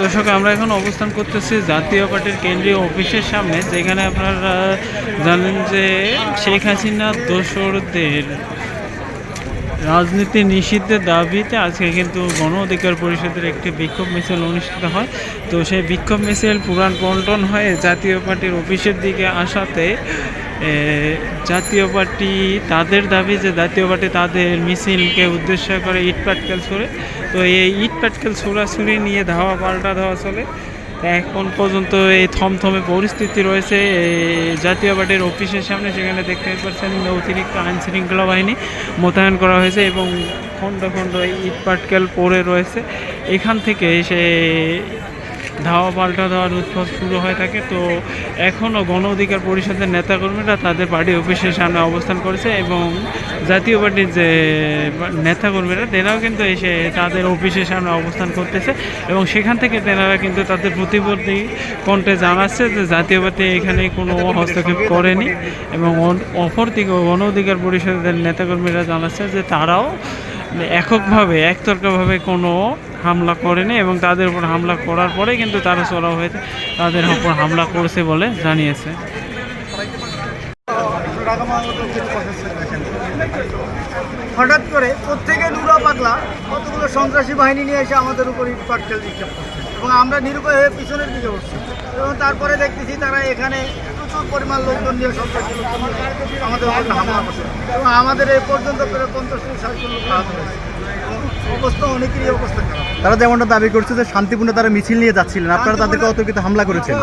দর্শক, আমরা এখন অবস্থান করতেছি জাতীয় পার্টির কেন্দ্রীয় অফিসের সামনে, যেখানে আপনারা জানেন যে শেখ হাসিনা দোসরদের রাজনীতি নিষিদ্ধের দাবিতে আজকে কিন্তু গণ অধিকার পরিষদের একটি বিক্ষোভ মিছিল অনুষ্ঠিত হয়। তো সেই বিক্ষোভ মিছিল পুরাণ পল্টন হয়ে জাতীয় পার্টির অফিসের দিকে আসাতে জাতীয় পার্টি তাদের দাবি যে জাতীয় পার্টি তাদের মিছিলকে উদ্দেশ্য করে ইট পাটকেল ছুড়ে তো এই ইট পাটকেল ছোড়াছুড়ি নিয়ে ধাওয়া পাল্টা ধাওয়া চলে। এখন পর্যন্ত এই থমথমে পরিস্থিতি রয়েছে। জাতীয় পার্টির অফিসের সামনে, সেখানে দেখতে পাচ্ছেন অতিরিক্ত আইন শৃঙ্খলা বাহিনী মোতায়েন করা হয়েছে এবং খণ্ড খণ্ড ইট পাটকেল পড়ে রয়েছে। এখান থেকে সে ধাওয়া পাল্টা দেওয়ার উৎপাদ শুরু হয়ে থাকে। তো এখনও গণ অধিকার পরিষদের নেতাকর্মীরা তাদের পার্টি অফিসের সামনে অবস্থান করেছে এবং জাতীয় পার্টির যে নেতাকর্মীরা, তেনাও কিন্তু এসে তাদের অফিসের সামনে অবস্থান করতেছে এবং সেখান থেকে তেনারা কিন্তু তাদের প্রতিবন্ধী কণ্ঠে জানাচ্ছে যে জাতীয় পার্টি এখানে কোনো হস্তক্ষেপ করেনি এবং অপরদিকে গণ অধিকার পরিষদের নেতাকর্মীরা জানাচ্ছে যে তারাও এককভাবে একতর্কভাবে কোনো হামলা করেনি এবং তাদের উপর হামলা করার পরে কিন্তু তারা চড়াও হয়েছে। তাদের উপর হামলা করেছে বলে জানিয়েছে। হঠাৎ করে প্রত্যেকে নুরা পাতলা কতগুলো সন্ত্রাসী বাহিনী নিয়ে এসে আমাদের উপর ইট পাটকেল নিক্ষেপ করছে এবং আমরা নিরুপায় হয়ে পিছনের দিকে উঠছি। এবং তারপরে দেখতেছি তারা এখানে প্রচুর পরিমাণ লোকজন নিয়ে সন্ত্রাসী আমাদের হামলা করছে। এবং আমাদের এই পর্যন্ত প্রায় পঞ্চাশ থেকে ষাট জন লোক আহত হয়েছে। তারা যেমনটা দাবি করছে যে শান্তিপূর্ণ তারা মিছিল নিয়ে যাচ্ছিলেন আপনারা তাদেরকে অতর্কিত হামলা করেছেন।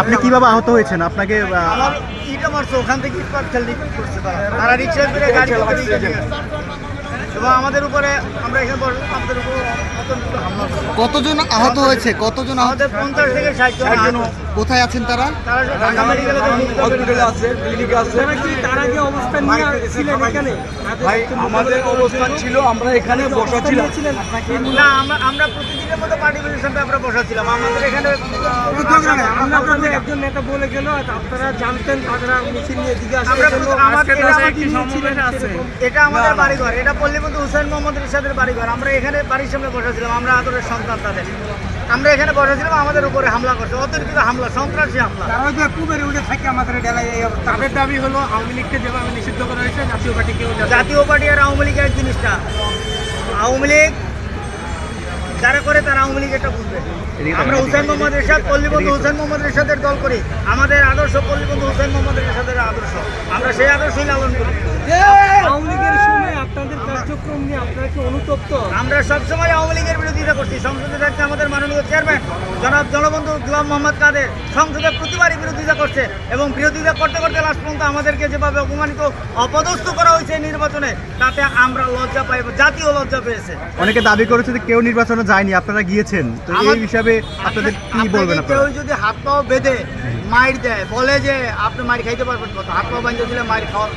আপনি কীভাবে আহত হয়েছেন? আপনাকে ওখান থেকে তারা। রিক্সা গাড়ি। এবং আমাদের উপরে আমরা এখানে আমাদের উপর হামলা কতজন আহত হয়েছে? কতজন আহত? আমাদের পঞ্চাশ থেকে ষাট জন কোথায় আছেন তারা? তারা সব ঢাকা মেডিকেলে হসপিটালে আছে। ভাই আমাদের অবস্থান ছিল আমরা এখানে বসা ছিলাম। না আমরা আমরা প্রতিদিনের মতো পার্টি অফিসের সামনে আমরা আমাদের এখানে আমরা আপনাদের একজন নেতা বলে গেল আপনারা জানতেন তারা মিছিল নিয়ে দিকে আসে আমরা এজন্য আমার আজকে এটা তারা আমার একটি সমাবেশ আছে। এটা আমাদের বাড়িঘর এটা পল্লীবন্ধু হুসেন মোহাম্মদ রিশাদের বাড়িঘর। আমরা এখানে বাড়ির সামনে বসেছিলাম আমরা আদরের সন্তান তাদের। আমরা এখানে বসেছিলাম আমাদের উপরে হামলা করছে অতিরিক্ত হামলা সন্ত্রাসী হামলা। তাদের দাবি হলো আওয়ামী লীগকে যেভাবে নিষিদ্ধ করা হয়েছে জাতীয় পার্টিকেও জাতীয় পার্টি আর আওয়ামী লীগের জিনিসটা। আওয়ামী লীগ যারা করে তারা আওয়ামী লীগ এটা বুঝবে। আমরা হুসেন মোহাম্মদ রেশাদ পল্লীবন্ধু হুসেন মোহাম্মদ রেশাদের দল করি। আমাদের আদর্শ পল্লীবন্ধু হুসেন মোহাম্মদ রেশাদের আদর্শ। আমরা সেই আদর্শই লালন করি। আওয়ামী লীগের আপনাদের কার্যক্রম নিয়ে আপনারা কি অনুতপ্ত? আমরা সবসময় আওয়ামী লীগের বিরোধিতা করছি। সংসদে থাকতে আমাদের মাননীয় চেয়ারম্যান জনাব জনবন্ধু গুলাম মোহাম্মদ কাদের। সংসদে প্রতিবারই বিরোধিতা করছে এবং বিরোধিতা করতে করতে লাস্ট পর্যন্ত আমাদেরকে যেভাবে অপমানিত অপদস্থ করা হয়েছে নির্বাচনে তাতে আমরা লজ্জা পাই জাতীয় লজ্জা পেয়েছে। অনেকে দাবি করেছে যে কেউ নির্বাচনে যায়নি আপনারা গিয়েছেন। তো এই হিসাবে আপনাদের কি বলবেন কেউ যদি হাত পাও বেঁধে মাইর দেয় বলে যে আপনি মার খাইতে পারবেন কত? হাত পাও বাঁধে দিলে মার খাওয়ার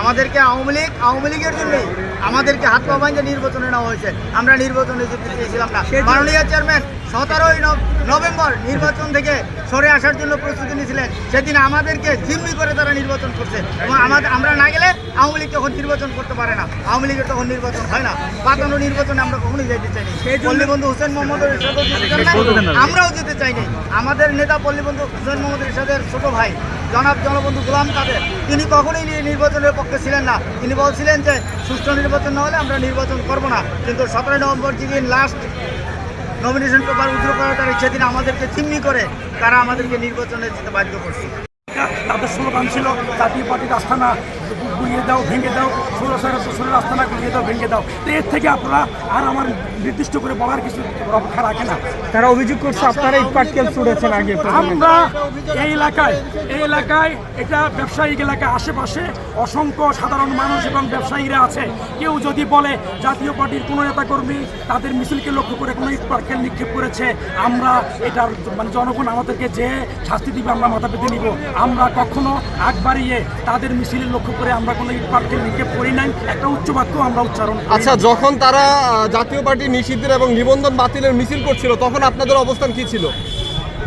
আমাদেরকে আওয়ামী লীগ আওয়ামী লীগের জন্যই আমাদেরকে হাত পা বাঁধে নির্বাচনে নেওয়া হয়েছে। আমরা নির্বাচনে যেতে চেয়েছিলাম না। মাননীয় চেয়ারম্যান সতেরোই নভেম্বর নির্বাচন থেকে সরে আসার জন্য প্রস্তুতি নিয়েছিলেন। সেদিন আমাদেরকে জিম্মি করে তারা নির্বাচন করছে। এবং আমাদের আমরা না গেলে আওয়ামী লীগ তখন নির্বাচন করতে পারে না। আওয়ামী লীগের তখন নির্বাচন হয় না। পাতানো নির্বাচনে আমরা কখনোই যেতে চাইনি। পল্লীবন্ধু হোসেন মোহাম্মদ এরশাদও যেতে আমরাও যেতে চাইনি। আমাদের নেতা পল্লীবন্ধু হোসেন মোহাম্মদ এরশাদের ছোট ভাই। জনাব জনবন্ধু গোলাম কাদের। তিনি কখনোই নির্বাচনের পক্ষে ছিলেন না। তিনি বলছিলেন যে, সুষ্ঠু নির্বাচন না হলে আমরা নির্বাচন করব না। কিন্তু সতেরোই নভেম্বর যেদিন লাস্ট নমিনেশন পেপার উদ্র করার তার সেদিন আমাদেরকে চিমনি করে তারা আমাদেরকে নির্বাচনে যেতে বাধ্য করছে। তাদের স্লোগান ছিল জাতীয় পার্টির আস্থানা গুলিয়ে দাও ভেঙে দাও ষোলো সাড়ে ষোলোর আস্থানা গুলিয়ে দাও ভেঙে দাও। তো এর থেকে আপনারা আর আমার নির্দিষ্ট করে বলার কিছু রক্ষা রাখে না। তারা অভিযোগ করছে আপনারা ইট পাটকেল ছুড়েছেন আগে। আমরা এই এলাকায় এই এলাকায় এটা ব্যবসায়িক এলাকা আশেপাশে অসংখ্য সাধারণ মানুষ এবং ব্যবসায়ীরা আছে। কেউ যদি বলে জাতীয় পার্টির কোনো নেতাকর্মী তাদের মিছিলকে লক্ষ্য করে কোনো ইট পার্কেল নিক্ষেপ করেছে আমরা এটার মানে জনগণ আমাদেরকে যে শাস্তি দিবে আমরা মাথা পেতে নিব। আমরা কখনো আগ বাড়িয়ে তাদের মিছিলের লক্ষ্য করে আমরা কোনো ইট পাটকে নিক্ষেপ করি নাই। একটা উচ্চ বাক্য আমরা উচ্চারণ আচ্ছা যখন তারা জাতীয় পার্টি নিষিদ্ধের এবং নিবন্ধন বাতিলের মিছিল করছিল তখন আপনাদের অবস্থান কি ছিল?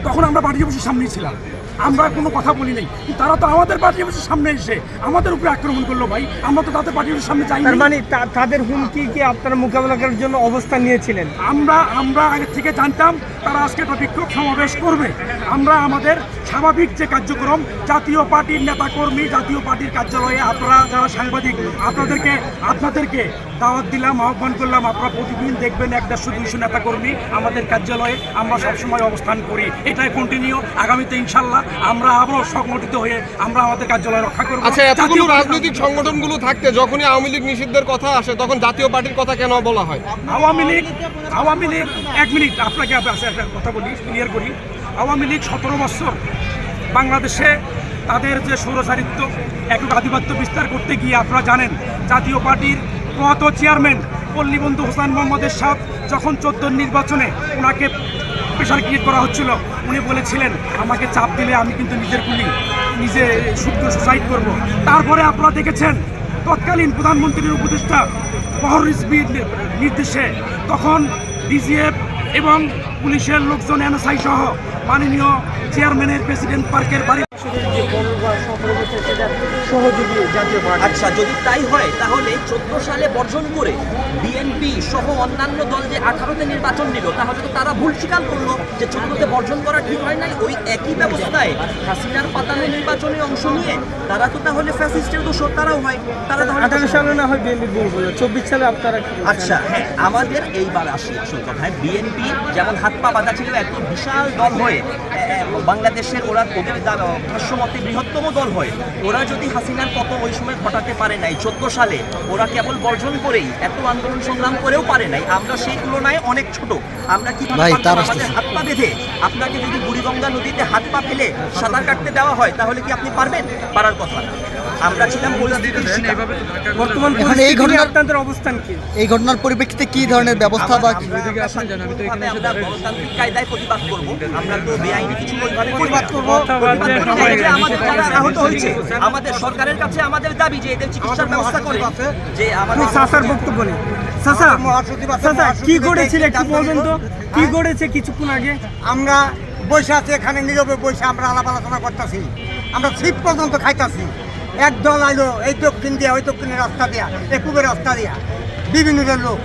তখন আমরা পার্টি অফিসের সামনেই ছিলাম। আমরা কোনো কথা বলি নাই। তারা তো আমাদের পার্টি অফিসের সামনে এসে আমাদের উপরে আক্রমণ করল ভাই। আমরা তো তাদের পার্টি অফিসের সামনে যাই মানে তা- তাদের হুমকি কি আপনারা মোকাবেলা করার জন্য অবস্থান নিয়েছিলেন? আমরা আমরা আগে থেকে জানতাম তারা আজকে একটা বিক্ষোভ সমাবেশ করবে। আমরা আমাদের স্বাভাবিক যে কার্যক্রম জাতীয় পার্টির নেতাকর্মী জাতীয় পার্টির কার্যালয়ে আপনারা যারা সাংবাদিক আপনাদেরকে আপনাদেরকে দাওয়াত দিলাম আহ্বান করলাম আপনারা প্রতিদিন দেখবেন এক দেড়শো দুইশো নেতাকর্মী আমাদের কার্যালয়ে। আমরা সবসময় অবস্থান করি। এটাই কন্টিনিউ আগামীতে ইনশাল্লাহ আমরা আবারও সংগঠিত হয়ে আমরা আমাদের কার্যালয় রক্ষা করব। আচ্ছা এতগুলো জাতীয় রাজনৈতিক সংগঠনগুলো থাকতে যখনই আওয়ামী লীগ নিষিদ্ধের কথা আসে তখন জাতীয় পার্টির কথা কেন বলা হয়? আওয়ামী লীগ আওয়ামী লীগ এক মিনিট আপনাকে একটা কথা বলি ক্লিয়ার করি। আওয়ামী লীগ সতেরো বছর বাংলাদেশে তাদের যে সৌরচারিত্ব একক আধিপত্য বিস্তার করতে গিয়ে আপনারা জানেন, জাতীয় পার্টির প্রয়াত চেয়ারম্যান পল্লীবন্ধু হোসেন মোহাম্মদের সাথ যখন চোদ্দ নির্বাচনে ওনাকে প্রেশার ক্রিয়েট করা হচ্ছিল, উনি বলেছিলেন, আমাকে চাপ দিলে আমি কিন্তু নিজের গুলি নিজে শুদ্ধ সুসাইড করব। তারপরে আপনারা দেখেছেন, তৎকালীন প্রধানমন্ত্রীর উপদেষ্টা বহর রিজভির নির্দেশে তখন ডিজিএফ এবং পুলিশের লোকজন এনএসআই সহ মাননীয় চেয়ারম্যানের প্রেসিডেন্ট পার্কের বাড়ি সহযোগী জাতীয় পার্টি। আচ্ছা যদি তাই হয় তাহলে চোদ্দ সালে বর্জন করে বিএনপি সহ অন্যান্য দল যে আঠারোতে নির্বাচন নিল তাহলে তো তারা ভুল স্বীকার করল যে চোদ্দতে বর্জন করা ঠিক হয় নাই। ওই একই ব্যবস্থায় হাসিনার পাতানো নির্বাচনে অংশ নিয়ে তারা তো তাহলে ফ্যাসিস্টের দোষর তারাও হয়। তারা তাহলে আঠারো সালে না হয় বিএনপি ভুল করল চব্বিশ সালে আপনারা আচ্ছা হ্যাঁ আমাদের এইবার আসি আসল কথায়। বিএনপি যেমন হাত পা বাঁধা ছিল এত বিশাল দল হয়ে বাংলাদেশের ওরা ওদের ভাষ্যমতে বৃহত্তম দল হয় ওরা যদি হাসিনার কত ওই সময় ঘটাতে পারে নাই। চোদ্দ সালে ওরা কেবল বর্জন করেই এত আন্দোলন সংগ্রাম করেও পারে নাই। আমরা সেই তুলনায় অনেক ছোট। আমরা কি আমাদের হাত পা বেঁধে আপনাকে যদি বুড়িগঙ্গা নদীতে হাত পা ফেলে সাঁতার কাটতে দেওয়া হয় তাহলে কি আপনি পারবেন? পারার কথা না। আমরা ছিলাম বর্তমান এই আপনাদের অবস্থান কি? এই ঘটনার পরিপ্রেক্ষিতে কি ধরনের ব্যবস্থা বা আমরা- আমরা শান্তিপূর্ণভাবে আমরা গণতান্ত্রিক কায়দায় প্রতিবাদ করব। আমরা তো বেআইনি কিছু ওইভাবে প্রতিবাদ করব। কথাবার্তা প্রতিবাদ করি সবাই না, যে আমাদের যারা আহত হয়েছে আমাদের সরকারের কাছে আমাদের দাবি যে এদের চিকিৎসার ব্যবস্থা করে যে আমাদের বক্তব্য নেই কি ঘটেছিল একটু বলবেন তো? কি ঘটেছে কিছুক্ষণ আগে? আমরা বসে আছি এখানে নীরবে বসে আমরা আলাপ আলোচনা করতেছি। আমরা ছিপ পর্যন্ত খাইতাছি। এক দল আইলো এই দক্ষিণ দিয়া ওই দক্ষিণের রাস্তা দিয়া এই পূবের রাস্তা দিয়া। বিভিন্ন লোক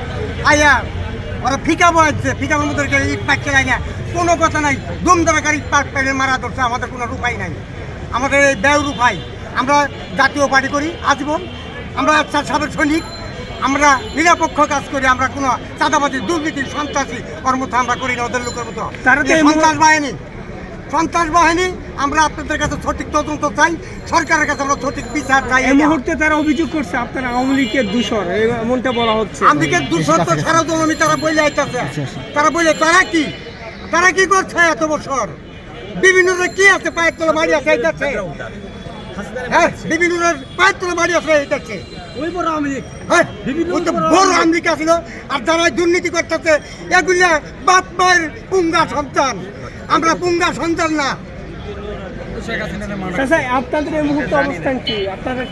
আইয়া ওরা ফিকা বয়াচ্ছে ফিকা মধ্যে ইট পাচ্ছে না কোনো কথা নাই দুম দরকার ইট পাট পেলে মারা ধরছে আমাদের কোনো উপায় নাই। আমাদের এই ব্যয় উপায় আমরা জাতীয় পার্টি করি আজীবন। আমরা সাবেক সৈনিক আমরা নিরপেক্ষ কাজ করি আমরা কোনো চাঁদাবাজি দুর্নীতি সন্ত্রাসী কর্মত আমরা করি না ওদের লোকের মতো। সন্ত্রাস বাহিনী। সন্ত্রাস বাহিনী আমরা আপনাদের কাছে সঠিক তদন্ত চাই সরকারের কাছে আমরা সঠিক বিচার চাই এই মুহূর্তে তারা অভিযোগ করছে আপনারা আওয়ামী লীগের দূষর এমনটা বলা হচ্ছে। আমাদেরকে দুশো তো সারা জননী তারা বলে আইতেছে। তারা বলে তারা কি? তারা কি করছে এত বছর? বিভিন্ন কি আছে পায়ের তলা বাড়ি আছে এইটাছে হ্যাঁ বিভিন্ন পায়ের তলা বাড়ি আছে ওই বড় আওয়ামী লীগ। হ্যাঁ, ওই তো বড় আমেরিকা ছিল আর যারা দুর্নীতি করতেছে এগুলা বাপ মায়ের পুঙ্গা সন্তান। আমরা পুঙ্গা সন্তান না। আপনাদের এই মুহূর্তে অবস্থান কি? আপনারা